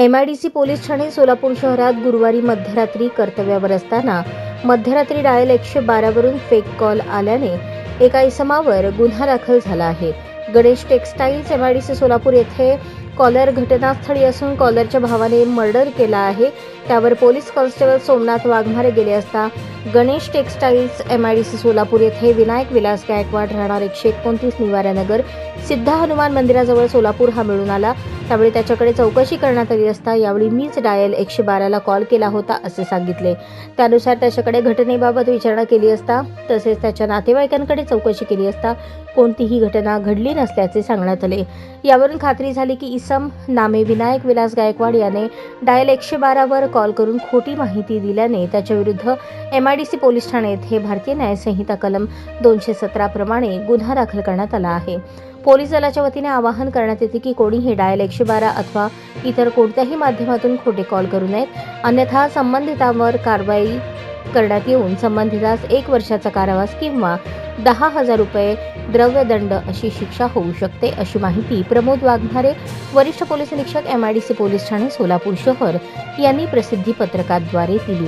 M I D C police Thane Solapur शहरात गुरुवारी मध्यरात्री कर्तव्यावर असताना मध्यरात्री डायल एकशे बारावरून फेक कॉल आल्याने एका इसमावर गुन्हा दाखल झाला आहे. Ganesh textiles M I D C Solapur येथे कॉलर घटनास्थळी असून कॉलरच्या भावाने मर्डर केला आहे. त्यावर पोलीस कॉन्स्टेबल सोमनाथ वाघमारे गेले असता Ganesh textiles M I D C Solapur येथे विनायक विलास गायकवाड राहणार एकशे एकोणतीस निवाऱ्यानगर सिद्ध हनुमान मंदिराजवळ सोलापूर हा मिळून आला. त्यावेळी त्याच्याकडे चौकशी करण्यात आली असता यावेळी मीच डायल एकशे बाराला कॉल केला होता असे सांगितले. त्यानुसार त्याच्याकडे घटनेबाबत विचारणा केली असता तसेच त्याच्या नातेवाईकांकडे चौकशी केली असता कोणतीही घटना घडली नसल्याचे सांगण्यात आले. यावरून खात्री झाली की इसम नामे विनायक विलास गायकवाड याने डायल एकशे बारावर कॉल करून खोटी माहिती दिल्याने त्याच्याविरुद्ध M I D C police Thane येथे भारतीय न्यायसंहिता कलम दोनशे सतराप्रमाणे गुन्हा दाखल करण्यात आला आहे. पोलीस दलाच्या वतीने आवाहन करण्यात येते की कोणीही डायल एकशे बारा अथवा इतर कोणत्याही माध्यमातून खोटे कॉल करू नयेत. अन्यथा संबंधितांवर कारवाई करण्यात येऊन संबंधितास एक वर्षाचा कारावास किंवा दहा हजार रुपये द्रव्यदंड अशी शिक्षा होऊ शकते अशी माहिती प्रमोद वाघमारे वरिष्ठ पोलीस निरीक्षक M I D C police Thane Solapur शहर यांनी प्रसिद्धी पत्रकाद्वारे दिली आहे.